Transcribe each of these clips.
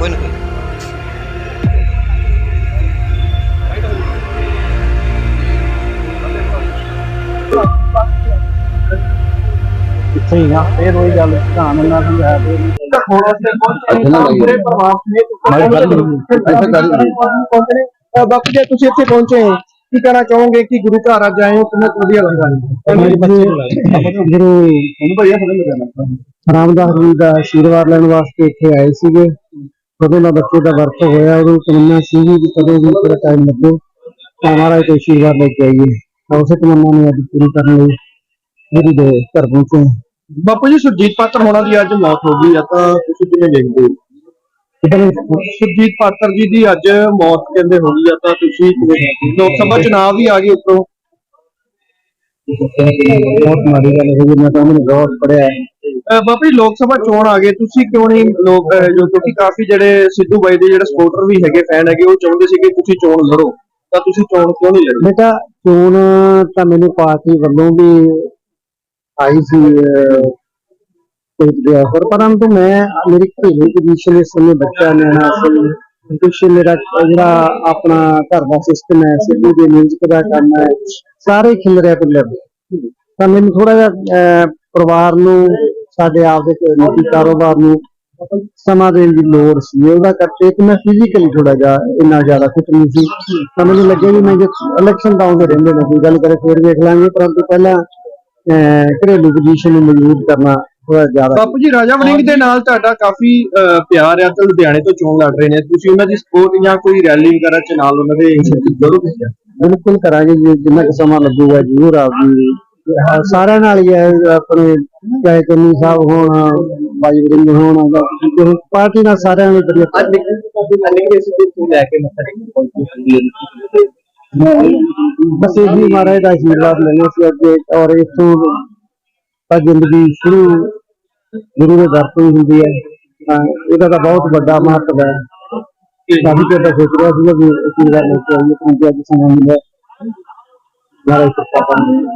ਕੋਈ ਨਹੀਂ ਇੱਥੇ ਹੀ ਆ ਫੇਰ ਉਹੀ ਗੱਲ ਧਿਆਨ ਨਾਲ ਸਮਝਾਇਆ ਤੇ ਹੁਣ ਉਸਨੇ ਪੂਰੇ ਪਰਿਵਾਰ ਸਮੇਤ ਬਾਕੀ ਜੇ ਤੁਸੀਂ ਇੱਥੇ ਪਹੁੰਚੇ ਹੋ ਕੀ ਕਹਿਣਾ ਚਾਹੋਗੇ ਕਿ ਗੁਰੂ ਘਰ ਅੱਜ ਆਏ ਹੋ ਕਿੰਨਾ ਕੁ ਵਧੀਆ ਲੱਗਾ ਗੁਰੂ ਭਈਆ ਫੜਨ ਲੱਗਾ ਰਾਮਦਾਸ ਜੀ ਦਾ ਆਸ਼ੀਰਵਾਦ ਲੈਣ ਵਾਸਤੇ ਇੱਥੇ ਆਏ ਸੀਗੇ ਕਦੋਂ ਦਾ ਬੱਚੇ ਦਾ ਵਰਤ ਹੋਇਆ ਉਹਨੂੰ ਤਮੰਨਾ ਸੀਗੀ ਕਿ ਕਦੋਂ ਵੀ ਥੋੜਾ ਟਾਈਮ ਲੱਗੇ ਤਾਂ ਮਹਾਰਾਜ ਤੋਂ ਆਸ਼ੀਰਵਾਦ ਲੈ ਕੇ ਆਈਏ। ਤਾਂ ਉਸੇ ਤਮੰਨਾ ਨੂੰ ਅੱਜ ਪੂਰੀ ਕਰਨ ਲਈ ਜਿਹੜੀ ਦੇ ਘਰ ਪਹੁੰਚੇ ਬਾਪੂ ਜੀ ਸੁਰਜੀਤ ਪਾਤਰ ਹੋਣਾ ਦੀ ਅੱਜ ਮੌਤ ਹੋ ਗਈ ਆ ਤਾਂ ਤੁਸੀਂ ਕਿਵੇਂ ਦੇਖਦੇ ਹੋ? ਸੁਰਜੀਤ ਪਾਤਰ ਜੀ ਦੀ ਅੱਜ ਮੌਤ ਕਹਿੰਦੇ ਹੋ ਗਈ ਆ ਤਾਂ ਤੁਸੀਂ? ਲੋਕ ਸਭਾ ਚੁਣਾਵ ਵੀ ਆ ਗਏ ਉੱਤੋਂ। ਬਹੁਤ ਮਾੜੀ ਗੱਲ ਹੈ ਜੀ ਮੈਂ ਤਾਂ ਉਹਨੂੰ ਬਹੁਤ ਪੜਿਆ ਬਾਪੂ ਜੀ ਲੋਕ ਸਭਾ ਚੋਣ ਆ ਗਏ ਤੁਸੀਂ ਕਿਉਂ ਨਹੀਂ ਲੋਕ ਅਹ, ਜੋ ਕਿਉਂਕਿ ਕਾਫੀ ਜਿਹੜੇ ਸਿੱਧੂ ਬਾਈ ਦੇ ਜਿਹੜੇ ਸਪੋਰਟਰ ਵੀ ਹੈਗੇ ਫੈਨ ਹੈਗੇ ਉਹ ਚਾਹੁੰਦੇ ਸੀ ਕਿ ਤੁਸੀਂ ਚੋਣ ਲੜੋ। ਤਾਂ ਤੁਸੀਂ ਚੋਣ ਕਿਉਂ ਨਹੀਂ ਲੜੀ ਬੇਟਾ ਚੋਣ ਤਾਂ ਮੈਨੂੰ ਪਾਰਟੀ ਵੱਲੋਂ ਵੀ ਆਈ ਸੀ ਕੋਈ ਗਿਆ ਪਰ ਪਰੰਤੂ ਮੈਂ ਮੇਰੀ ਘਰੇਲੂ ਪੋਜੀਸ਼ਨ ਇਸ ਸਮੇਂ ਬੱਚਾ ਨਿਆਣਾ ਸੀ ਕੁਛ ਮੇਰਾ ਜਿਹੜਾ ਆਪਣਾ ਘਰ ਦਾ ਸਿਸਟਮ ਹੈ ਸਿੱਧੂ ਦੇ ਮਿਊਜ਼ਿਕ ਦਾ ਕੰਮ ਹੈ ਸਾਰੇ ਖਿਲ ਰਿਹਾ ਤਾਂ ਮੈਨੂੰ ਥੋੜਾ ਜਿਹਾ ਅਹ, ਪਰਿਵਾਰ ਨੂੰ ਸਾਡੇ ਆਪ ਦੇ ਨਿੱਜੀ ਕਾਰੋਬਾਰ ਨੂੰ ਸਮਾਂ ਦੇਣ ਦੀ ਲੋੜ ਸੀ ਉਹਦਾ ਕਰਕੇ ਕਿ ਮੈਂ ਫਿਜ਼ੀਕਲੀ ਥੋੜਾ ਜਿਹਾ ਇੰਨਾ ਜ਼ਿਆਦਾ ਫਿਟ ਨਹੀਂ ਸੀ। ਤਾਂ ਮੈਨੂੰ ਲੱਗਿਆ ਵੀ ਮੈਂ ਜੇ ਇਲੈਕਸ਼ਨ ਤਾਂ ਆਉਂਦੇ ਰਹਿੰਦੇ ਨੇ ਕੋਈ ਗੱਲ ਕਰੇ ਫੇਰ ਵੇਖ ਲਾਂਗੇ ਪਰੰਤੂ ਪਹਿਲਾਂ ਘਰੇਲੂ ਪੋਜੀਸ਼ਨ ਨੂੰ ਮਜ਼ਬੂਤ ਕਰਨਾ ਥੋੜਾ ਜ਼ਿਆਦਾ ਬਾਪੂ ਜੀ ਰਾਜਾ ਵੜਿੰਗ ਦੇ ਨਾਲ ਤੁਹਾਡਾ ਕਾਫੀ ਪਿਆਰ ਆ ਤੇ ਲੁਧਿਆਣੇ ਤੋਂ ਚੋਣ ਲੜ ਰਹੇ ਨੇ। ਤੁਸੀਂ ਉਹਨਾਂ ਦੀ ਸਪੋਰਟ ਜਾਂ ਕੋਈ ਰੈਲੀ ਵਗੈਰਾ ਚ ਨਾਲ ਉਹਨਾਂ ਦੇ ਜ਼ਰੂਰ ਬਿਲਕੁਲ ਕਰਾਂਗੇ ਜਿੰਨਾ ਕੁ ਸਮਾਂ ਲੱਗੂਗਾ ਜ਼ਰੂਰ ਆਪ ਜੀ। ਹਾਂ, ਸਾਰਿਆਂ ਨਾਲ ਹੀ ਹੈ ਆਪਣੇ ਚਾਹੇ ਕੰਨੀ ਸਾਹਿਬ ਹੋਣ ਬਾਈ ਵਰਿੰਗ ਹੋਣ ਜਾਂ ਕਿਸੇ ਪਾਰਟੀ ਨਾਲ ਸਾਰਿਆਂ ਨੂੰ ਵਧੀਆ ਅੱਜ ਨਿਕਲੇ ਸੀ ਤੂੰ ਲੈ ਕੇ ਮੱਥਾ ਬਸ ਇਹ ਹੀ ਮਹਾਰਾਜ ਦਾ ਆਸ਼ੀਰਵਾਦ ਲੈਣਾ ਸੀ ਅੱਗੇ ਔਰ ਇਥੋਂ ਤਾਂ ਜ਼ਿੰਦਗੀ ਸ਼ੁਰੂ ਗੁਰੂ ਦੇ ਦਰ ਤੋਂ ਹੀ ਹੁੰਦੀ ਹੈ। ਤਾਂ ਇਹਦਾ ਤਾਂ ਬਹੁਤ ਵੱਡਾ ਮਹੱਤਵ ਹੈ। ਕਾਫੀ ਚਿਰ ਤੋਂ ਸੋਚ ਰਿਹਾ ਸੀਗਾ ਵੀ ਆਸ਼ੀਰਵਾਦ ਲੈ ਕੇ ਆਈਏ ਕਿਉਂਕਿ ਅੱਜ ਸਮਾਂ ਮਿਲਿਆ। ਮਹਾਰਾਜ ਕਿਰਪਾ ਕਰਨ।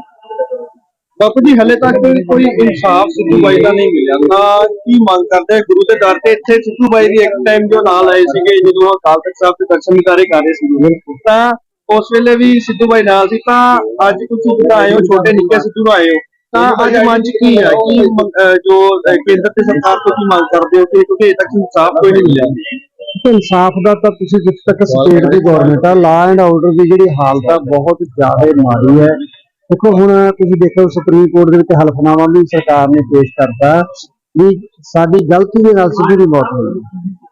ਬਾਪੂ ਜੀ, ਹਲੇ ਤੱਕ ਕੋਈ ਇਨਸਾਫ ਸਿੱਧੂ ਬਾਈ ਦਾ ਨਹੀਂ ਮਿਲਿਆ। ਤਾਂ ਕੀ ਮੰਗ ਕਰਦੇ ਗੁਰੂ ਦੇ ਦਰ ਤੇ ਇੱਥੇ ਸਿੱਧੂ ਬਾਈ ਦੀ ਇੱਕ ਟਾਈਮ ਜੋ ਨਾਲ ਆਏ ਸੀਗੇ, ਜਦੋਂ ਅਕਾਲ ਤਖਤ ਸਾਹਿਬ ਦੇ ਦਰਸ਼ਨ ਵਿਚਾਰੇ ਕਰ ਰਹੇ ਸੀਗੇ। ਤਾਂ ਉਸ ਵੇਲੇ ਵੀ ਸਿੱਧੂ ਬਾਈ ਨਾਲ ਸੀ। ਤਾਂ ਅੱਜ ਤੁਸੀਂ ਜਿਹੜਾ ਆਏ ਹੋ, ਛੋਟੇ ਨਿੱਕੇ ਸਿੱਧੂ ਨੂੰ ਆਏ ਹੋ, ਤਾਂ ਅੱਜ ਮਨ ਚ ਕੀ ਹੈ ਕੀ ਜੋ ਕੇਂਦਰ ਤੇ ਸਰਕਾਰ ਤੋਂ ਕੀ ਮੰਗ ਕਰਦੇ ਹੋ ਕਿ ਕਿਉਂਕਿ ਅਜੇ ਤੱਕ ਇਨਸਾਫ ਕੋਈ ਨਹੀਂ ਮਿਲਿਆ? ਇਨਸਾਫ ਦਾ ਤਾਂ ਤੁਸੀਂ ਜਿੱਥੇ ਤੱਕ ਸਟੇਟ ਦੀ ਗਵਰਨਮੈਂਟ ਆ ਲਾ ਐਂਡ ਆਰਡਰ ਦੀ ਜਿਹੜੀ ਹਾਲਤ ਆ, ਬਹੁਤ ਜ਼ਿਆਦਾ ਮਾੜੀ ਹੈ। ਦੇਖੋ ਹੁਣ ਤੁਸੀਂ ਦੇਖੋ ਸੁਪਰੀਮ ਕੋਰਟ ਦੇ ਵਿੱਚ ਹਲਫਨਾਮਾ ਵੀ ਸਰਕਾਰ ਨੇ ਪੇਸ਼ ਕਰਤਾ ਵੀ ਸਾਡੀ ਗਲਤੀ ਦੇ ਨਾਲ ਸਿੱਧੂ ਦੀ ਮੌਤ ਹੋਈ।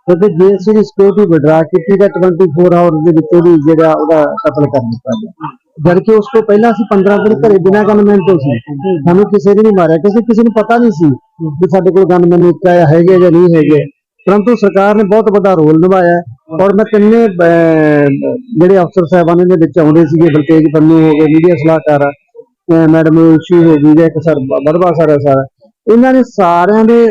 ਕਿਉਂਕਿ ਜੇ ਅਸੀਂ ਸਿਕਿਉਰਿਟੀ ਵਿਡਰਾ ਕੀਤੀ ਤਾਂ 24 ਆਵਰ ਦੇ ਵਿੱਚ ਉਹਦੀ ਜਿਹੜਾ ਉਹਦਾ ਕਤਲ ਕਰ ਦਿੱਤਾ ਗਿਆ। ਜਦ ਉਸ ਤੋਂ ਪਹਿਲਾਂ ਅਸੀਂ 15 ਦਿਨ ਘਰੇ ਬਿਨਾਂ ਗਨਮੈਨ ਤੋਂ ਸੀ। ਸਾਨੂੰ ਕਿਸੇ ਨੇ ਨਹੀਂ ਮਾਰਿਆ ਕਿਉਂਕਿ ਕਿਸੇ ਨੂੰ ਪਤਾ ਨਹੀਂ ਸੀ ਕਿ ਸਾਡੇ ਕੋਲ ਗਨਮੈਨ ਹੈਗੇ ਜਾਂ ਨਹੀਂ ਹੈਗੇ। ਪਰੰਤੂ ਸਰਕਾਰ ਨੇ ਬਹੁਤ ਵੱਡਾ ਰੋਲ ਨਿਭਾਇਆ ਔਰ ਮੈਂ ਤਿੰਨੇ ਜਿਹੜੇ ਅਫਸਰ ਸਾਹਿਬਾਨ ਦੇ ਵਿੱਚ ਆਉਂਦੇ ਸੀਗੇ ਬਲਤੇਜ ਪੰਨੂ ਹੋ ਗਏ ਮੀਡੀਆ ਸਲਾਹਕਾਰ ਅਹ, ਮੈਡਮ ਸ਼ੀ ਹੋ ਗਈ ਜਾਂ ਇੱਕ ਸਰ ਬਰਵਾ ਸਰ ਹੈ ਸਰ। ਇਹਨਾਂ ਨੇ ਸਾਰਿਆਂ ਦੇ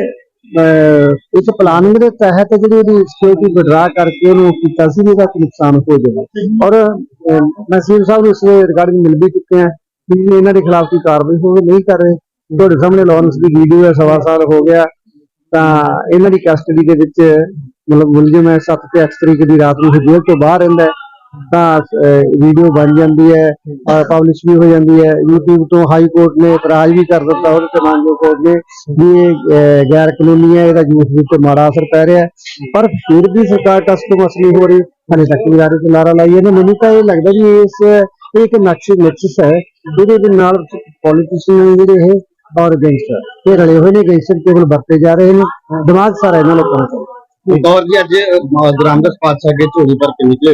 ਇਸ ਪਲਾਨਿੰਗ ਦੇ ਤਹਿਤ ਜਿਹੜੀ ਉਹਦੀ ਸਿਕਿਉਰਿਟੀ ਵਿਡਰਾ ਕਰਕੇ ਉਹਨੂੰ ਕੀਤਾ ਸੀ ਵੀ ਕੋਈ ਨੁਕਸਾਨ ਹੋ ਜਾਵੇ। ਔਰ ਅਹ, ਸਾਹਿਬ ਨੂੰ ਇਸ ਰਿਗਾਰਡਿੰਗ ਮਿਲ ਵੀ ਚੁੱਕੇ ਆ ਕਿ ਇਹਨਾਂ ਦੇ ਖਿਲਾਫ ਕੋਈ ਕਾਰਵਾਈ ਹੋਵੇ ਨਹੀਂ ਕਰ ਰਹੇ। ਤੁਹਾਡੇ ਸਾਹਮਣੇ ਲਾਰੈਂਸ ਦੀ ਵੀਡੀਓ ਹੈ ਸਵਾ ਸਾਲ ਹੋ ਗਿਆ। ਤਾਂ ਇਹਨਾਂ ਦੀ ਕਸਟਡੀ ਦੇ ਵਿੱਚ ਮਤਲਬ ਮੁਲਜ਼ਮ ਹੈ 7 ਤੇ 8 ਤਰੀਕ ਦੀ ਰਾਤ ਨੂੰ ਜੇਲ੍ਹ ਤੋਂ ਬਾਹਰ ਰਹਿੰਦਾ ਹੈ। ਤਾਂ ਵੀਡੀਓ ਬਣ ਜਾਂਦੀ ਹੈ ਪਬਲਿਸ਼ ਵੀ ਹੋ ਜਾਂਦੀ ਹੈ। YouTube ਤੋਂ ਹਾਈ ਕੋਰਟ ਨੇ ਇਤਰਾਜ਼ ਵੀ ਕਰ ਦਿੱਤਾ ਉਹਦੇ ਤੇ ਮਾਨਜੋ ਕੋਰਟ ਨੇ ਵੀ ਇਹ ਗੈਰ ਕਾਨੂੰਨੀ ਹੈ, ਇਹਦਾ ਯੂਥ ਵਿੱਚ ਮਾੜਾ ਅਸਰ ਪੈ ਰਿਹਾ ਪਰ ਫਿਰ ਵੀ ਸਰਕਾਰ ਟਸ ਤੋਂ ਮਸਲੀ ਹੋ ਰਹੀ, ਹਲੇ ਤੱਕ ਵੀ ਲਾਰੇ ਤੇ ਲਾਰਾ ਲਾਈ ਇਹਨੇ ਮੈਨੂੰ ਤਾਂ ਇਹ ਲੱਗਦਾ ਵੀ ਇਸ, ਇਹ ਇੱਕ ਨਕਸ਼, ਨਕਸ਼ਸ ਹੈ ਜਿਹਦੇ ਦੇ ਨਾਲ ਪੋਲੀਟੀਸ਼ੀਅਨ ਜਿਹੜੇ ਇਹ ਔਰ ਗੈਂਗਸਟਰ ਇਹ ਰਲੇ ਹੋਏ ਨੇ। ਗੈਂਗਸਟਰ ਕੇਵਲ ਵਰਤੇ ਜਾ ਰਹੇ ਨੇ। ਦਿਮਾਗ ਸਾਰਾ ਇਹਨਾਂ ਲੋਕਾਂ ਦਾ ਔਰ ਜੀ, ਅੱਜ ਗ੍ਰਾਮਦਸ ਪਾਤਸ਼ਾਹ ਅੱਗੇ ਝੋਲੀ ਭਰ ਕੇ ਨਿਕਲੇ।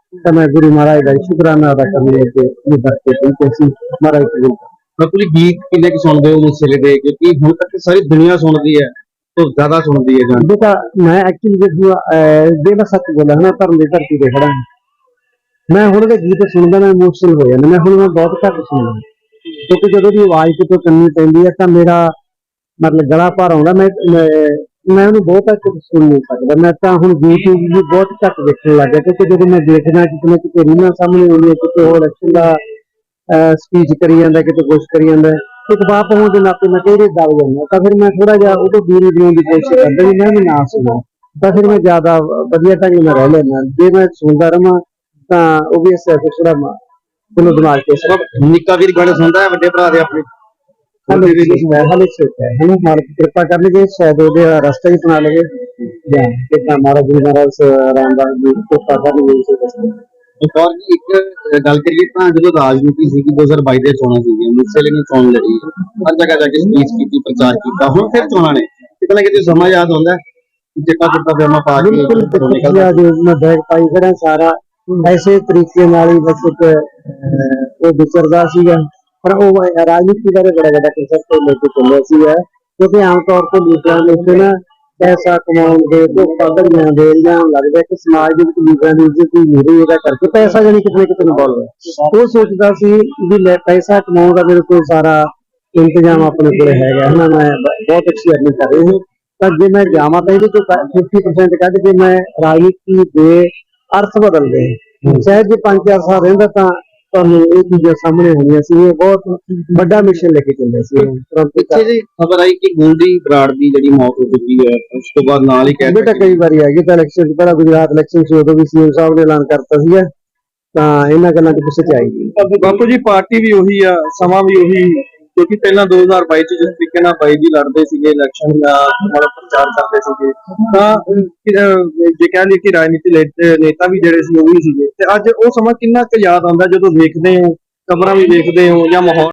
ਤਾਂ ਮੈਂ ਗੁਰੂ ਮਹਾਰਾਜ ਦਾ ਸ਼ੁਕਰਾਨਾ ਅਦਾ ਕਰਨ ਲਈ ਕਿ ਇਹ ਬਰਕਤ ਦਿੱਤੀ ਸੀ ਮਹਾਰਾਜ ਕਬੂਲ ਕਰ ਮਤਲਬ ਗੀਤ ਕਿੰਨੇ ਕੁ ਸੁਣਦੇ ਹੋ ਮੁਸਲੇ ਦੇ ਕਿਉਂਕਿ ਹੁਣ ਤੱਕ ਸਾਰੀ ਦੁਨੀਆ ਸੁਣਦੀ ਹੈ ਤੋਂ ਜ਼ਿਆਦਾ ਸੁਣਦੀ ਹੈ ਗਾਣੇ ਬੇਟਾ ਮੈਂ ਐਕਚੁਅਲੀ ਦੇਖੂਗਾ ਜੇ ਮੈਂ ਸੱਚ ਬੋਲਾਂ ਨਾ ਧਰਮ ਦੀ ਧਰਤੀ ਤੇ ਖੜਾ ਮੈਂ ਹੁਣ ਦੇ ਗੀਤ ਸੁਣਦਾ ਮੈਂ ਇਮੋਸ਼ਨਲ ਹੋ ਜਾਂਦਾ ਮੈਂ ਹੁਣ ਮੈਂ ਬਹੁਤ ਘੱਟ ਸੁਣਦਾ ਕਿਉਂਕਿ ਜਦੋਂ ਦੀ ਆਵਾਜ਼ ਕਿਤੋਂ ਕੰਨੀ ਪੈਂਦੀ ਹੈ ਤਾਂ ਮੇਰਾ ਮਤਲਬ ਗਲਾ ਭਰ ਆਉਂਦਾ ਮੈਂ ਮੈਂ ਉਹਨੂੰ ਬਹੁਤ ਘੱਟ ਸੁਣ ਨਹੀਂ ਸਕਦਾ। ਮੈਂ ਤਾਂ ਹੁਣ YouTube ਵੀ ਬਹੁਤ ਘੱਟ ਦੇਖਣ ਲੱਗ ਗਿਆ ਕਿਉਂਕਿ ਜਦੋਂ ਮੈਂ ਦੇਖਦਾ ਕਿਤੇ ਨਾ ਕਿਤੇ ਰੀਨਾ ਸਾਹਮਣੇ ਆਉਂਦੀ ਕਿਤੇ ਹੋਰ ਇਲੈਕਸ਼ਨ ਦਾ ਸਪੀਚ ਕਰੀ ਜਾਂਦਾ, ਕਿਤੇ ਕੁਛ ਕਰੀ ਜਾਂਦਾ, ਇੱਕ ਬਾਪ ਹੋਣ ਦੇ ਨਾਤੇ ਮੈਂ ਕਿਹੜੇ ਦਬ ਜਾਂਦਾ, ਤਾਂ ਫਿਰ ਮੈਂ ਥੋੜਾ ਜਿਹਾ ਉਹਦੇ ਦੂਰੀ ਦੀਆਂ ਦੀ ਕੋਸ਼ਿਸ਼ ਕਰਦਾ ਵੀ ਮੈਂ ਵੀ ਨਾ ਸੁਣਾ। ਤਾਂ ਫਿਰ ਮੈਂ ਜ਼ਿਆਦਾ ਵਧੀਆ ਢੰਗ ਨਾਲ ਰਹਿ ਲੈਣਾ ਜੇ ਮੈਂ ਸੁਣਦਾ ਰਵਾਂ, ਤਾਂ ਉਹ ਵੀ ਇਸ ਥੋੜਾ ਮੈਨੂੰ ਦਿਮਾਗ ਤੇ ਸਭ ਨਿੱਕਾ ਵੀਰ ਗਾਣੇ ਸੁਣਦਾ ਹੈ, ਵੱਡੇ ਭਰਾ ਦੇ ਆਪਣੇ। ਹਲੇ ਵੀ ਮੈਂ ਹਲੇ ਛੋਟਾ ਹੈ ਹਲੇ ਮਾਲਕ ਕਿਰਪਾ ਕਰਨਗੇ ਸ਼ਾਇਦ ਉਹਦੇ ਰਸਤਾ ਹੀ ਬਣਾ ਲਵੇ। ਜਾਂ। ਕਿਤਾ ਮਹਾਰਾਜ ਜੀ ਮਹਾਰਾਜ ਰਾਮਦਾਸ ਜੀ ਕਿਰਪਾ ਕਰਨਗੇ ਇਸੇ ਰਸਤੇ ਇੱਕ ਔਰ ਜੀ ਇੱਕ ਅਹ, ਗੱਲ ਕਰੀਏ ਤਾਂ ਜਦੋਂ ਰਾਜਨੀਤੀ ਸੀਗੀ 2022 ਦੇ ਚੋਣਾਂ ਸੀਗੀਆਂ ਮੁਸਲੇ ਨੇ ਚੋਣ ਲੜੀ। ਹਰ ਜਗ੍ਹਾ ਜਾ ਕੇ ਸਪੀਚ ਕੀਤੀ ਪ੍ਰਚਾਰ ਕੀਤਾ। ਹੁਣ ਫਿਰ ਚੋਣਾਂ ਨੇ। ਕਿਤੇ ਨਾ ਕਿਤੇ ਸਮਾਂ ਯਾਦ ਆਉਂਦਾ ਹੈ। ਚਿੱਟਾ ਚਿੱਟਾ ਫਿਰਮਾ ਪਾ ਕੇ ਬਿਲਕੁਲ ਘਰੋਂ ਨਿਕਲਦਾ। ਤਕਰੀਆ ਜੋ ਮੈਂ ਬੈਗ ਪਾਈ ਖੜਾ ਸਾਰਾ। ਐਸੇ ਤਰੀਕੇ ਨਾਲ ਹੀ ਬਸ ਇੱਕ ਅਹ, ਉਹ ਵਿਚਰਦਾ ਸੀਗਾ। ਪਰ ਉਹ ਰਾਜਨੀਤੀ ਬਾਰੇ ਬੜਾ ਵੱਡਾ ਕਨਸੈਪਟ ਲੈ ਕੇ ਚੱਲਿਆ ਸੀਗਾ। ਕਿਉਂਕਿ ਆਮ ਤੌਰ ਤੇ ਲੀਡਰਾਂ ਦੇ ਉੱਤੇ ਨਾ ਪੈਸਾ ਕਮਾਉਣ ਦੇ ਧੋਖਾ ਧੜੀਆਂ ਦੇ ਜਾਂ ਲੱਗਦਾ ਕਿ ਸਮਾਜ ਦੇ ਵਿੱਚ ਲੀਡਰਾਂ ਦੀ ਇੱਜ਼ਤ ਹੀ ਨਹੀਂ ਰਹੀ ਇਹਦਾ ਕਰਕੇ ਪੈਸਾ ਜਾਨੀ ਕਿਤੇ ਕਿਤੇ ਇਨਵੋਲਵ ਹੈ ਉਹ ਸੋਚਦਾ ਸੀ ਵੀ ਲੈ ਪੈਸਾ ਕਮਾਉਣ ਦਾ ਮੇਰੇ ਕੋਲ ਸਾਰਾ ਇੰਤਜ਼ਾਮ ਆਪਣੇ ਕੋਲ ਹੈਗਾ। ਹੈ ਨਾ ਮੈਂ ਬਹੁਤ ਅੱਛੀ ਅਰਨਿੰਗ ਕਰ ਰਹੀ ਹਾਂ ਤਾਂ ਜੇ ਮੈਂ ਜਾਵਾਂ ਤਾਂ ਇਹਦੇ ਚੋਂ 50% ਕੱਢ ਕੇ ਮੈਂ ਰਾਜਨੀਤੀ ਦੇ ਅਰਥ ਬਦਲਦੇ। ਸ਼ਾਇਦ ਜੇ 5-4 ਸਾਲ ਰਹਿੰਦਾ ਤਾਂ ਤੁਹਾਨੂੰ ਇਹ ਚੀਜ਼ਾਂ ਸਾਹਮਣੇ ਆਉਣੀਆਂ ਸੀ ਇਹ ਬਹੁਤ ਵੱਡਾ ਮਿਸ਼ਨ ਲੈ ਕੇ ਚੱਲਿਆ ਸੀ ਪਿੱਛੇ ਜੀ ਖਬਰ ਆਈ ਕਿ ਗੋਲਡੀ ਬਰਾੜ ਦੀ ਜਿਹੜੀ ਮੌਤ ਹੋ ਚੁੱਕੀ ਹੈ ਉਸ ਤੋਂ ਬਾਅਦ ਨਾਲ ਹੀ ਕਹਿ ਬੇਟਾ ਕਈ ਵਾਰੀ ਆਏਗੀ ਤਾਂ ਇਲੈਕਸ਼ਨ ਪਹਿਲਾਂ ਗੁਜਰਾਤ ਇਲੈਕਸ਼ਨ ਸੀ ਉਦੋਂ ਵੀ ਸੀਐਮ ਸਾਹਿਬ ਨੇ ਐਲਾਨ ਕਰਤਾ ਸੀਗਾ ਤਾਂ ਇਹਨਾਂ ਗੱਲਾਂ ਦੇ ਪਿੱਛੇ ਚ ਆਏਗੀ ਬਾਪੂ ਜੀ ਪਾਰਟੀ ਵੀ ਉਹੀ ਆ ਸਮਾਂ ਵੀ ਉਹੀ ਕਿਉਂਕਿ ਪਹਿਲਾਂ 2022 ਚ ਜਿਸ ਤਰੀਕੇ ਨਾਲ ਬਾਈ ਜੀ ਲੜਦੇ ਸੀਗੇ ਇਲੈਕਸ਼ਨ ਦਾ ਮਤਲਬ ਪ੍ਰਚਾਰ ਕਰਦੇ ਸੀਗੇ ਤਾਂ ਅਹ, ਜੇ ਕਹਿ ਲਈਏ ਕਿ ਰਾਜਨੀਤੀ ਲੇ- ਨੇਤਾ ਵੀ ਜਿਹੜੇ ਸੀ ਉਹ ਵੀ ਸੀਗੇ। ਤੇ ਅੱਜ ਉਹ ਸਮਾਂ ਕਿੰਨਾ ਕੁ ਯਾਦ ਆਉਂਦਾ ਜਦੋਂ ਵੇਖਦੇ ਹੋ ਖਬਰਾਂ ਵੀ ਵੇਖਦੇ ਹੋ ਜਾਂ ਮਾਹੌਲ